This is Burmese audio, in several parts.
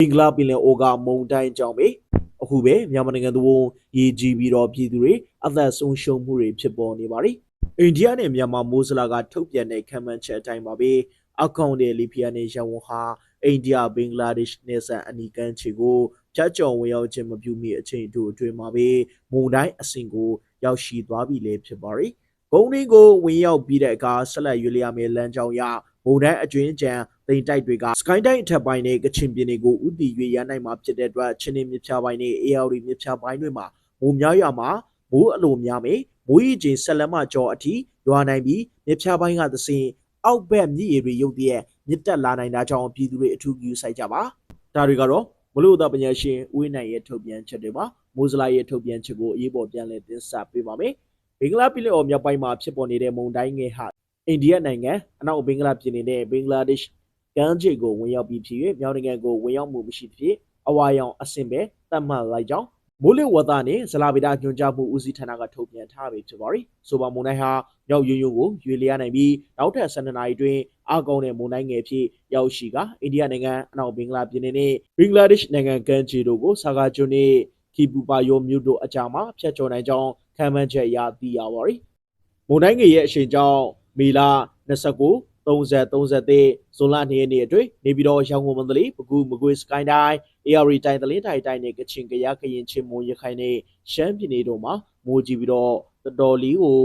ဘင်္ဂလားပင်လယ်အော်ကမုန်တိုင်းကြောင့်ပဲအခုပဲမြန်မာနိုင်ငံသူဝန်ရေကြီးပြီးတော့ပြည်သူတွေအသက်ဆုံးရှုံးမှုတွေဖြစ်ပေါ်နေပါတယ်အိန္ဒိယနဲ့မြန်မာမိုးစလာကထုတ်ပြန်တဲ့ခံမှန်းချက်အတိုင်းပါပဲအကောင့်တဲ့လီဖီယာနဲ့ရဝန်ဟာအိန္ဒိယဘင်္ဂလားဒေ့ရှ်နယ်စပ်အနီးကမ်းခြေကိုဖြတ်ကျော်ဝင်ရောက်ခြင်းမပြုမီအချိန်တို့အတွင်းမှာပဲမုန်တိုင်းအဆင့်ကိုရောက်ရှိသွားပြီလည်းဖြစ်ပါတယ်ဂုံးရင်းကိုဝင်ရောက်ပြီးတဲ့အခါဆက်လက်ရွေးလျားမယ့်လမ်းကြောင်းရမုန်တိုင်းအကျွင်းကြံ တိမ်တိုက်တွေက စကိုင်းတိုင်းအထက်ပိုင်းနဲ့ကချင်ပြည်နယ်ကိုဥတီရွေရမ်းနိုင်မှာဖြစ်တဲ့အတွက်ချင်းနေမြစ်ဖြားပိုင်းနဲ့အေရီမြစ်ဖြားပိုင်းတွေမှာမိုးများရွာမှာမိုးအလိုများမယ်မိုးရီချင်းဆက်လက်မကျော်အထိရွာနိုင်ပြီးမြစ်ဖြားပိုင်းကသစဉ်အောက်ဘက်မြစ်ရေတွေရုတ်တရက်မြစ်တက်လာနိုင်တာကြောင့်ပြည်သူတွေအထူးကူဆိုင်ကြပါဒါတွေကတော့မလို့သာပညာရှင်ဦးဝင်းနိုင်ရဲ့ထုတ်ပြန်ချက်တွေပါမိုးစလာရဲ့ထုတ်ပြန်ချက်ကိုအရေးပေါ်ပြန်လည်တင်ဆက်ပေးပါမယ်ဘင်္ဂလားပြည်နယ်အော်မြောက်ပိုင်းမှာဖြစ်ပေါ်နေတဲ့မုန်တိုင်းငယ်ဟာအိန္ဒိယနိုင်ငံအနောက်ဘင်္ဂလားပြည်နယ်နဲ့ဘင်္ဂလားဒေ့ရှ် ကမ်းခြေကိုဝင်ရောက်ပြီးဖြစ်၍မြောက်နိုင်ငံကိုဝင်ရောက်မှုမရှိဖြစ်အဝါရောင်အဆင့်ပဲတတ်မှတ်လိုက်ကြောင်းမိုးလေဝသနဲ့ဇလာဗေဒညွှန်ကြားမှုဦးစီးဌာနကထုတ်ပြန်ထားပြီဖြစ်ပါတယ်။ဆိုပါမုန်တိုင်းဟာမြောက်ယွန်းယွန်းကိုရွေလျားနိုင်ပြီးနောက်ထပ်12နာရီတွင်အကောင်းတဲ့မုန်တိုင်းငယ်ဖြစ်ရောက်ရှိကအိန္ဒိယနိုင်ငံအနောက်ဘင်္ဂလားပြည်နယ်နဲ့ဘင်္ဂလားဒေ့ရှ်နိုင်ငံကမ်းခြေတို့ကိုဆာဂါကျွန်းနဲ့ကီပူပါယိုမြို့တို့အကြားမှာဖျက်ချော်နိုင်ကြောင်းခံမှန်းချက်အရသိရပါတယ်။မုန်တိုင်းငယ်ရဲ့အရှိန်ကြောင့်မေလ29 30 31ဇွန်လ2ရက်နေ့အတွင်းနေပြည်တော်ရောင်ကုန်မန္တလေးပဲခူးမကွေးစကိုင်းတိုင်း AR တိုင်းတလင်းတိုင်းတိုင်းနဲ့ကချင်ကယားကရင်ချင်းမွန်ရခိုင်နဲ့ရှမ်းပြည်နယ်တို့မှာမိုးကြီးပြီးတော့တော်တော်လေးကို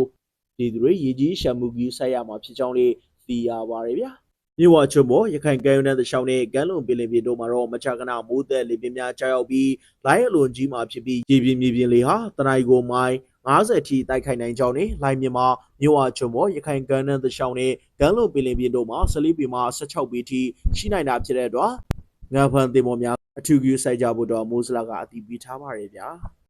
ဒီသူတွေရေကြီးရှမ်းမှုကြီးဆက်ရမှာဖြစ်ကြောင်းလေးသိရပါတယ်ဗျာ မြေဝချုံမောရခိုင်ကမ်းရိုးတန်းသရှောင်းနဲ့ကမ်းလွန်ပင်လယ်ပြင်တို့မှာတော့မချကနာမိုးသက်လေပြင်းများကြားရောက်ပြီးလိုင်းအလွန်ကြီးမှာဖြစ်ပြီးရေပြင်းမြေပြင်းလေဟာတနင်္ဂနွေကိုမိုင်း50ထိတိုက်ခိုက်နိုင်ကြောင်းနဲ့လိုင်းမြန်မာမြို့ဝချုံမောရခိုင်ကမ်းတန်းသရှောင်းနဲ့ကမ်းလွန်ပင်လယ်ပြင်တို့မှာ14ပေမှ16ပေထိရှိနိုင်တာဖြစ်တဲ့အတွက်ငါဖန်တင်ပေါ်များအထူးကူဆိုင်ကြဖို့တော့မိုးစလာကအတည်ပြုထားပါတယ်ဗျာ